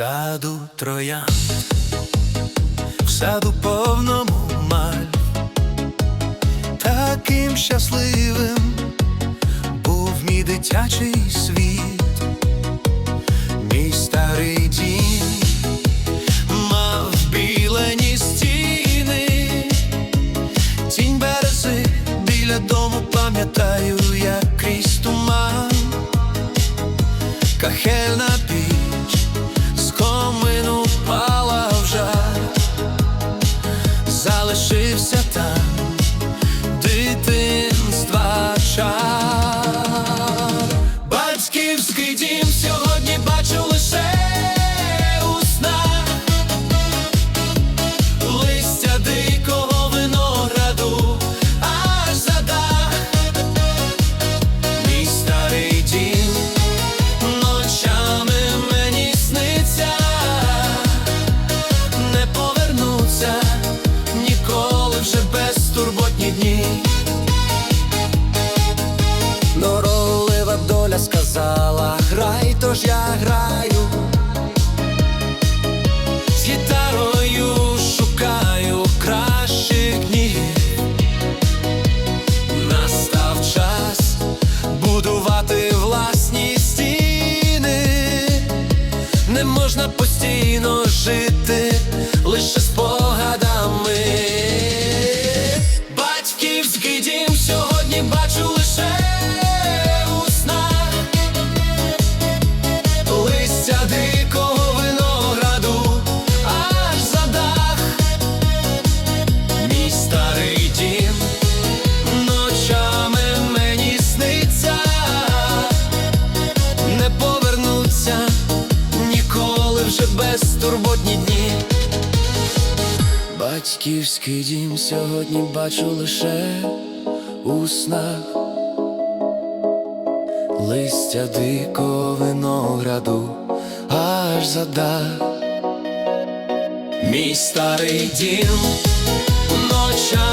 саду троянд, в саду повному маль, таким щасливим був мій дитячий світ, мій старий дім мав білені стіни, тінь берези біля дому пам'ятаю, як крізь туман, кахельна можна постійно жити безтурботні дні. Батьківський дім сьогодні бачу лише у снах листя дикого винограду, аж за дах. Мій старий дім ночами